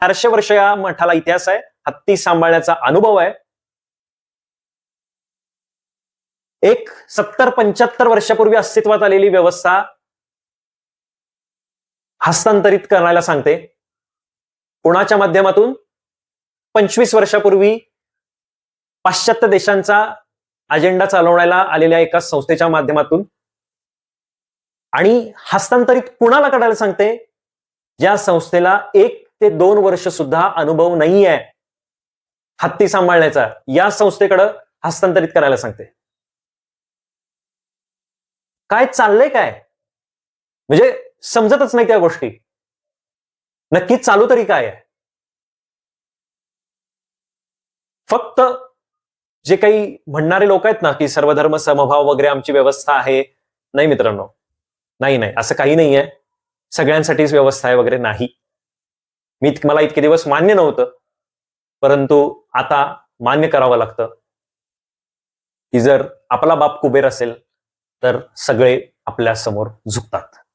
चारशे वर्ष या मठाला इतिहास आहे. हत्ती सांभाळण्याचा अनुभव आहे. एक सत्तर पंच्याहत्तर वर्षापूर्वी अस्तित्वात आलेली व्यवस्था हस्तांतरित करायला सांगते. कोणाच्या माध्यमातून पंचवीस वर्षापूर्वी पाश्चात्य देशांचा अजेंडा चालवण्याला आलेल्या एका संस्थेच्या माध्यमातून आणि हस्तांतरित कुणाला करायला सांगते? ज्या संस्थेला एक ते दोन वर्ष सुद्धा अनुभव नाही आहे हत्ती सांभाळण्याचा. या संस्थेकडं हस्तांतरित करायला सांगते. काय चाललंय काय? म्हणजे समजतच नाही त्या गोष्टी. नक्की चालू तरी काय आहे? फक्त जे काही म्हणणारे लोक आहेत ना की सर्वधर्म समभाव वगैरे आमची व्यवस्था आहे. नाही मित्रांनो. नाही नाही. असं काही नाही आहे सगळ्यांसाठीच व्यवस्था आहे वगैरे नाही. मी मला इतके दिवस मान्य नव्हतं. परंतु आता मान्य करावं लागतं. की जर आपला बाप कुबेर असेल तर सगळे आपल्यासमोर झुकतात.